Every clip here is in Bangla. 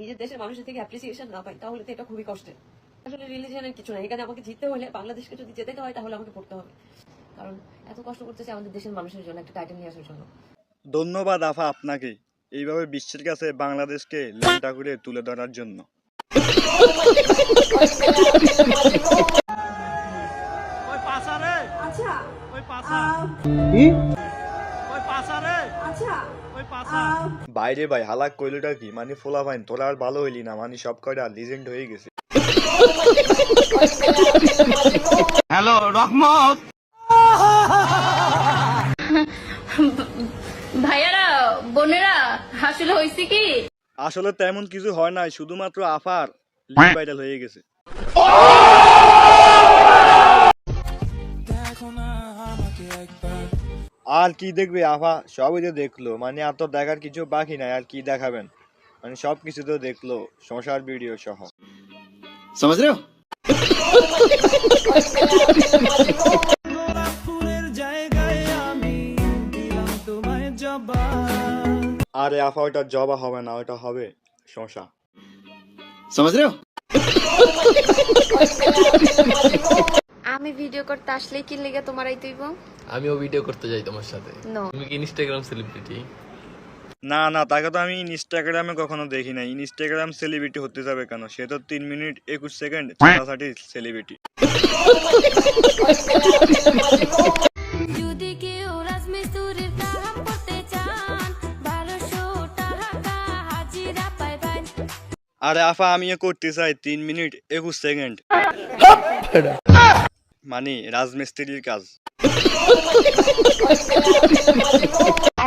নিজের দেশের মানুষের থেকে অ্যাপ্রিসিয়েশন না পাই তাহলে তো এটা খুবই কষ্টের। আসলে রিলিজিয়নের কিছু না এখানে আমাকে জিততে হলে বাংলাদেশকে যদি যেতে হয় তাহলে আমাকে পড়তে হবে। কারণ এত কষ্ট করতেছে আমাদের দেশের মানুষের জন্য একটা টাইটেল নিয়ে আসার জন্য। ধন্যবাদ আফা আপনাকে এইভাবে বিশ্বের কাছে বাংলাদেশকে ল্যাংটা করে তুলে ধরার জন্য। ওই পাশা রে। আচ্ছা বাইরে ভাই হালাক কইলটা কি? মানে ফোলা ভাই তোরা আর ভালো হইলি না মানে সব কয়টা লিজেন্ড হয়ে গেছে। হ্যালো রহমত। ভাইয়ারা বোনেরা আসলে হয়েছে কি? আসলে তেমন কিছু হয় নাই শুধুমাত্র আফার ভাইরাল হয়ে গেছে। আর কি দেখবে? আফা সবই তো দেখল। মানে আর তো দেখার কিছু বাকি নাই আর কি দেখাবেন? মানে সব কিছু তো দেখল শশার ভিডিও সহ। সমাজ আরে আফা ওটা জবা হবে না ওটা হবে শশা সমাজ করতে আসলেই কি লেগে তোমার এই তুইব? আমিও ভিডিও করতে যাই তোমার সাথে। তুমি কি ইনস্টাগ্রাম সেলিব্রিটি না না তাকে তো আমি ইনস্টাগ্রামে কখনো দেখি না ইনস্টাগ্রাম সেলিব্রিটি হতে যাবে কেন? সে তো তিন মিনিট একুশ সেকেন্ড ছাটাছাটি সেলিব্রিটি আরে আফা আমিও করতে চাই। তিন মিনিট একুশ সেকেন্ড। মানে রাজমিস্ত্রির কাজ।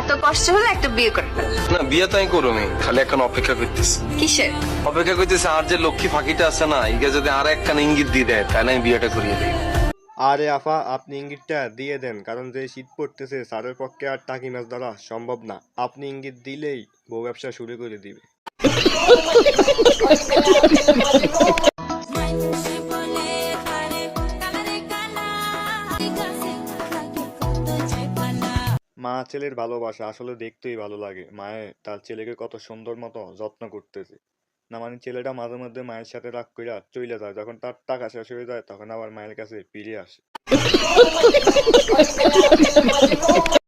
এত কষ্ট হলে একটা বিয়ে করে ফেল। না বিয়ে তো আমি করব খালি এখন অপেক্ষা করতেছি। কিসের? অপেক্ষা করতেছি আর যে লক্ষ্মী ফাঁকিটা আছে না ইগে যদি আর একখান ইঙ্গিত দিয়ে দেয় তাই না আমি বিয়েটা করিয়ে দিই। আরে আফা আপনি ইঙ্গিতটা দিয়ে দেন কারণ যে শীত পড়তেছে স্যারের পক্ষে আর টাকি মাছ ধরা সম্ভব না। আপনি ইঙ্গিত দিলেই বউ ব্যবসা শুরু করে দিবে। মা ছেলের ভালোবাসা আসলে দেখতেই ভালো লাগে। মায়ে তার ছেলেকে কত সুন্দর মতো যত্ন করতেছে। না মানে ছেলেটা মাঝে মধ্যে মায়ের সাথে রাগ কইরা চলে যায়। যখন তার টাকা শেষ হয়ে যায়, তখন আবার মায়ের কাছে ফিরে আসে।